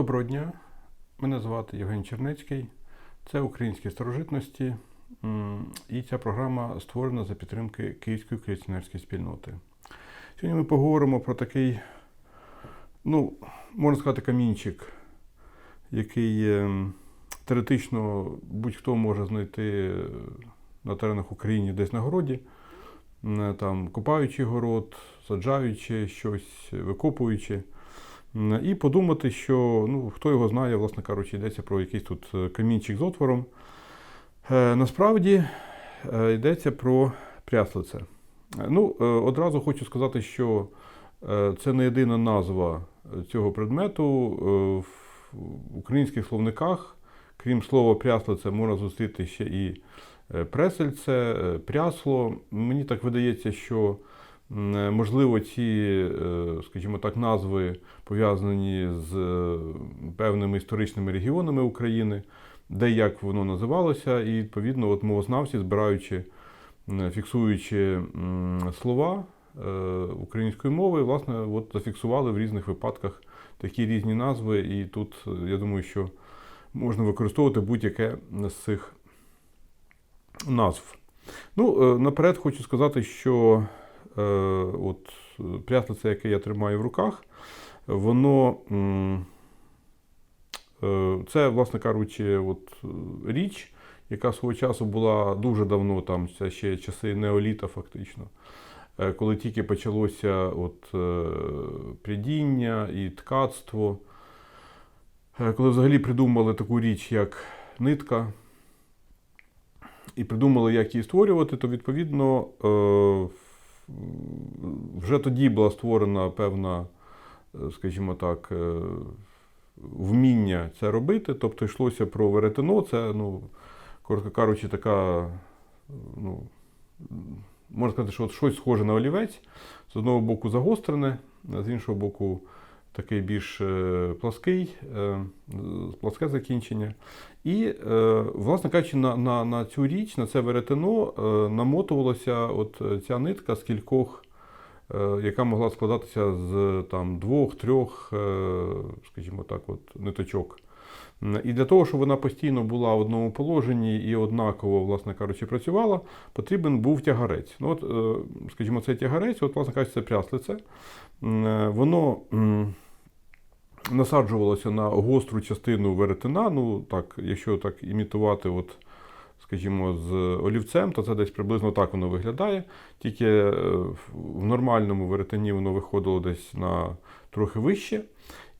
Доброго дня, мене звати Євген Чернецький. Це українські старожитності, і ця програма створена за підтримки Київської колекціонерської спільноти. Сьогодні ми поговоримо про такий, ну, можна сказати, камінчик, який теоретично будь-хто може знайти на теренах України десь на городі, там, копаючи город, саджаючи щось, викопуючи. І подумати, що ну, хто його знає, власне кажучи, йдеться про якийсь тут е, камінчик з отвором. Е, Насправді е, йдеться про пряслице. Ну, одразу хочу сказати, що це не єдина назва цього предмету. В українських словниках, крім слова пряслице, можна зустріти ще і пресельце, прясло. Мені так видається, що можливо ці, е, скажімо так, назви пов'язані з е, певними історичними регіонами України, де як воно називалося, і відповідно, от мовознавці, збираючи, фіксуючи слова е, української мови, власне, от зафіксували в різних випадках такі різні назви. І тут е, я думаю, що можна використовувати будь-яке з цих назв. Ну, е, наперед хочу сказати, що е, от е, пряслице, яке я тримаю в руках, воно е, це, власне кажучи, от е, річ, яка свого часу була дуже давно, там це ще часи неоліта, фактично. Е, Коли тільки почалося от, е, прядіння і ткацтво, Е, коли взагалі придумали таку річ, як нитка, і придумали, як її створювати, то відповідно е, вже тоді була створена певна, е, скажімо так, е, вміння це робити. Тобто йшлося про веретено, це, ну, коротко кажучи, така, ну, можна сказати, що от щось схоже на олівець, з одного боку загострене, а з іншого боку, такий більш плоский, плаский, е, пласке закінчення. І, е, власне кажучи, на, на, на цю річ, на це веретено е, намотувалася от е, ця нитка з кількох, е, яка могла складатися з там, двох-трьох, е, скажімо так, от, ниточок. І для того, щоб вона постійно була в одному положенні і однаково, власне кажучи, працювала, потрібен був тягарець. Ну, от, е, скажімо, цей тягарець, от, власне кажучи, це пряслице. Воно насаджувалося на гостру частину веретена. Ну, так, якщо так імітувати, от, скажімо, з олівцем, то це десь приблизно так воно виглядає. Тільки е, в нормальному веретені воно виходило десь на трохи вище.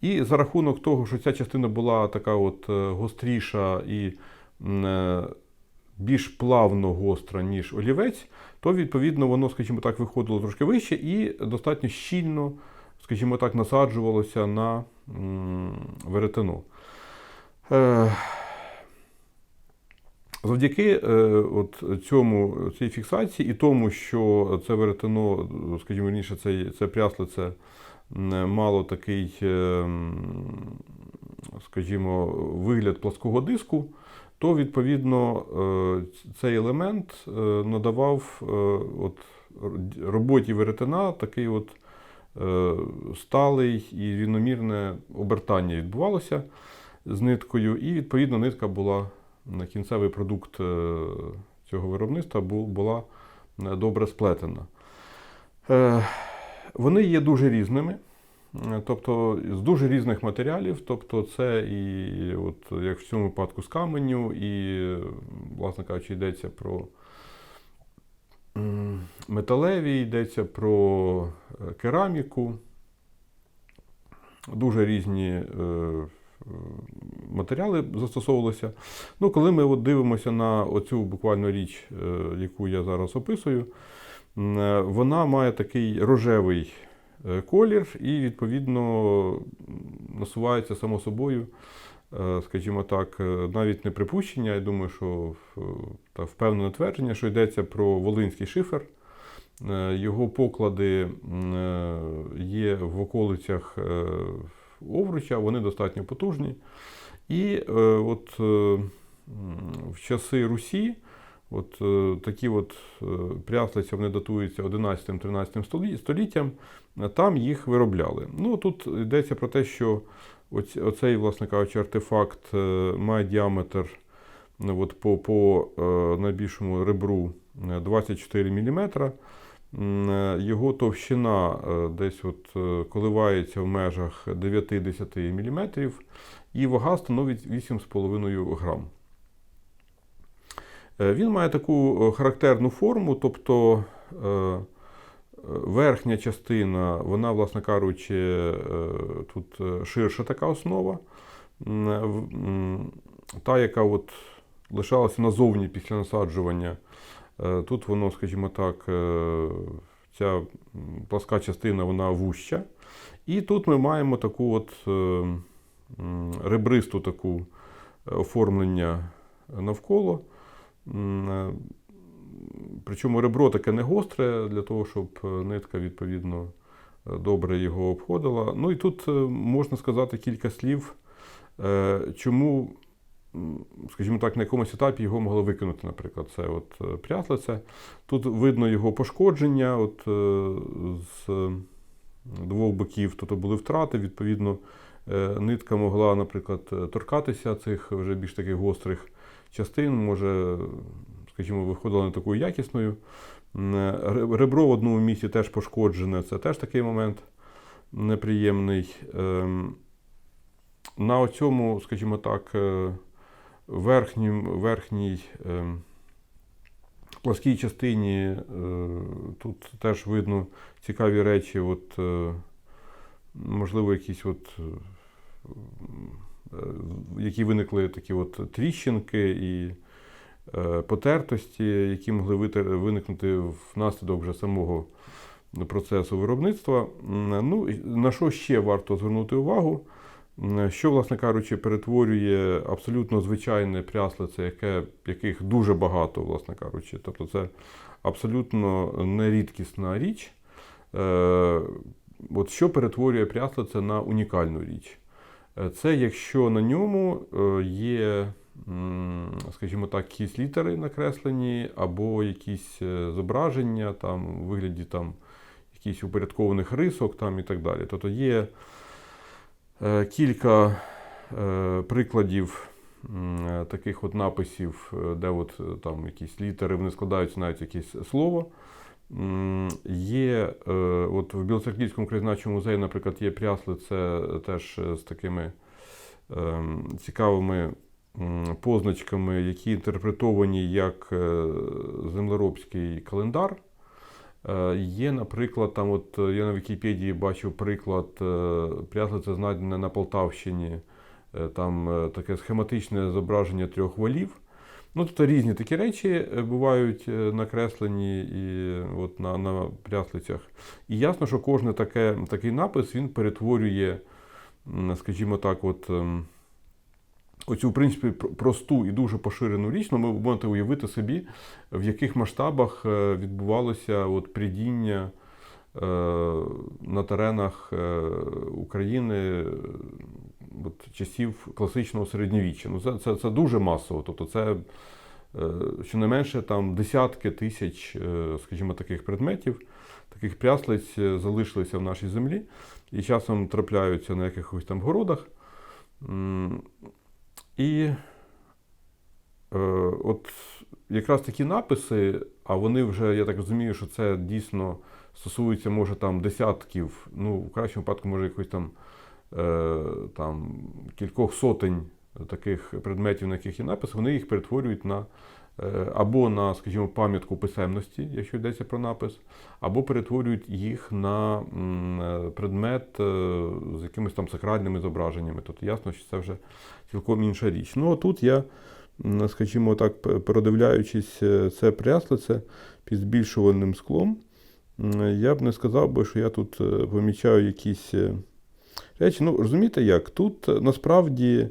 І за рахунок того, що ця частина була така от е, гостріша і е, більш плавно гостра, ніж олівець, то відповідно воно, скажімо так, виходило трошки вище і достатньо щільно, скажімо так, насаджувалося на веретено. Е, Завдяки от цьому, цій фіксації і тому, що це веретено, скажімо вірніше, це, це пряслице мало такий, е, скажімо, вигляд плоского диску, то відповідно е, цей елемент е, надавав е, от, роботі веретена такий от е, сталий і рівномірне обертання відбувалося з ниткою, і відповідно нитка була на кінцевий продукт е, цього виробництва була е, добре сплетена. Вони є дуже різними, е, тобто з дуже різних матеріалів. Тобто, це і, от, як в цьому випадку, з каменю, і, власне кажучи, йдеться про металеві, йдеться про е, кераміку, дуже різні е, матеріали застосовувалися. Ну, коли ми от дивимося на оцю буквально річ, яку я зараз описую, вона має такий рожевий е, колір і, відповідно, насувається само собою, е, скажімо так, е, навіть не припущення, я думаю, що е, та впевнене твердження, що йдеться про волинський шифер. Е, Його поклади е, є в околицях е, Овруча, вони достатньо потужні. І е, от е, в часи Русі от, е, такі от е, пряслиця вони датуються 11-13 століттям, там їх виробляли. Ну, тут йдеться про те, що Оцей, власне кажучи, артефакт е, має діаметр ну, от по, по найбільшому ребру е, 24 мм. Його товщина десь от коливається в межах 9-10 мм, і вага становить 8,5 грам. Е, Він має таку е, характерну форму, тобто е, верхня частина, вона, власне кажучи, тут ширша така основа. Та, яка от лишалася назовні після насаджування, тут воно, скажімо так, ця пласка частина вона вуща. І тут ми маємо таку от ребристу таку оформлення навколо. Е, Причому ребро таке не гостре, для того, щоб е, нитка, відповідно, е, добре його обходила. Ну і тут можна сказати кілька слів, чому, скажімо так, на якомусь етапі його могли викинути, наприклад, це от е. Тут видно його пошкодження от, з двох боків, тобто були втрати, відповідно, нитка могла, наприклад, е, торкатися цих вже більш таких гострих частин, може, скажімо, виходила не такою якісною. Е, Ребро в одному місці теж пошкоджене, це теж такий момент неприємний. Ем, На цьому, скажімо так, е, верхнім, верхній ем, пласкій частині е, тут теж видно цікаві речі, от, е, можливо, якісь от, е, е, які виникли такі от тріщинки і е, потертості, які могли виникнути внаслідок вже самого процесу виробництва. Ну, на що ще варто звернути увагу? Що, власне кажучи, перетворює абсолютно звичайне пряслице, яке, яких дуже багато, власне кажучи. Тобто це абсолютно нерідкісна річ. От що перетворює пряслице на унікальну річ? Е, Це якщо на ньому е, є, скажімо так, якісь літери накреслені, або якісь е, зображення там, у вигляді там, якихось упорядкованих рисок там, і так далі. Тобто є кілька прикладів таких от написів, де от, там якісь літери, вони складаються навіть якесь слово. Є е, от в Білоцерківському краєзнавчому музеї, наприклад, є пряслице теж е, з такими ем, цікавими позначками, які інтерпретовані як е, землеробський календар. Є, наприклад, там, от я на Вікіпедії бачив приклад е, пряслице знайдене на Полтавщині. Там таке схематичне зображення трьох валів. Ну, тобто різні такі речі е, бувають е, накреслені і от на, на пряслицях. І ясно, що кожен таке, такий напис він перетворює, скажімо так, от. ем, Оцю, в принципі, просту і дуже поширену річ, ну, ви можете уявити собі, в яких масштабах е, відбувалося от придіння на теренах України от, часів класичного середньовіччя. Ну, це, це, це дуже масово. Тобто це е, щонайменше там десятки тисяч, е, скажімо, таких предметів, таких пряслиць е, залишилися в нашій землі і часом трапляються на якихось там городах. І от якраз такі написи, а вони вже, я так розумію, що це дійсно стосується, може, там десятків, ну, в кращому випадку, може, якось там, там кількох сотень таких предметів, на яких є напис, вони їх перетворюють на е, або на, скажімо, пам'ятку писемності, якщо йдеться про напис, або перетворюють їх на е, предмет е, з якимись там сакральними зображеннями. Тобто ясно, що це вже цілком інша річ. Ну, а тут я, скажімо так, передивляючись е, це пряслице під збільшувальним склом, я б не сказав би, що я тут е, помічаю якісь е, речі. Ну, розумієте як? Тут е, насправді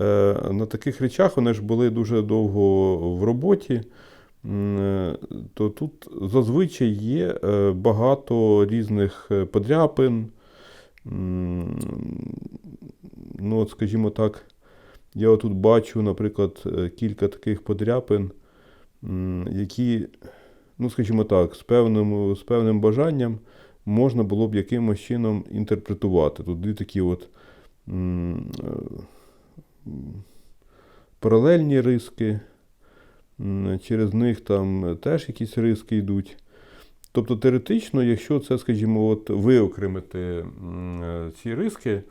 е, на таких речах вони ж були дуже довго в роботі. Е, То тут зазвичай є багато різних подряпин. Ну, от, скажімо так, я отут бачу, наприклад, кілька таких подряпин, які, ну, скажімо так, з певним, з певним бажанням можна було б якимось чином інтерпретувати. Тут дві такі от е, паралельні риски, через них там теж якісь риски йдуть. Тобто теоретично, якщо це, скажімо, от виокремити е, ці риски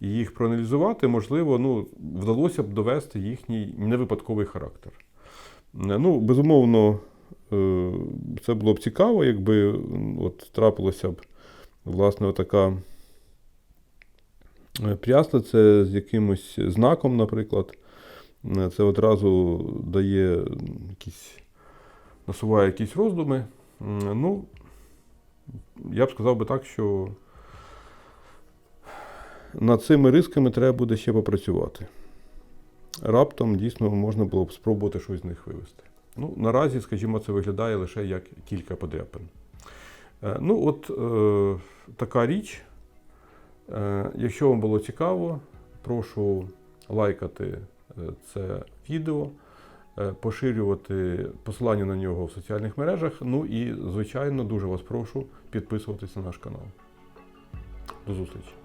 і їх проаналізувати, можливо, ну, вдалося б довести їхній невипадковий характер. Е, Ну, безумовно, це було б цікаво, якби от трапилося б власне така прясла, це з якимось знаком, наприклад. Е, Це одразу дає якісь, насуває якісь роздуми. Ну, я б сказав би так, що над цими рисками треба буде ще попрацювати. Раптом дійсно можна було б спробувати щось з них вивести. Ну, наразі, скажімо, це виглядає лише як кілька подряпин. Е, Ну, от е, така річ. Е, якщо вам було цікаво, прошу лайкати е, це відео, е, поширювати посилання на нього в соціальних мережах. Ну і, звичайно, дуже вас прошу підписуватися на наш канал. До зустрічі!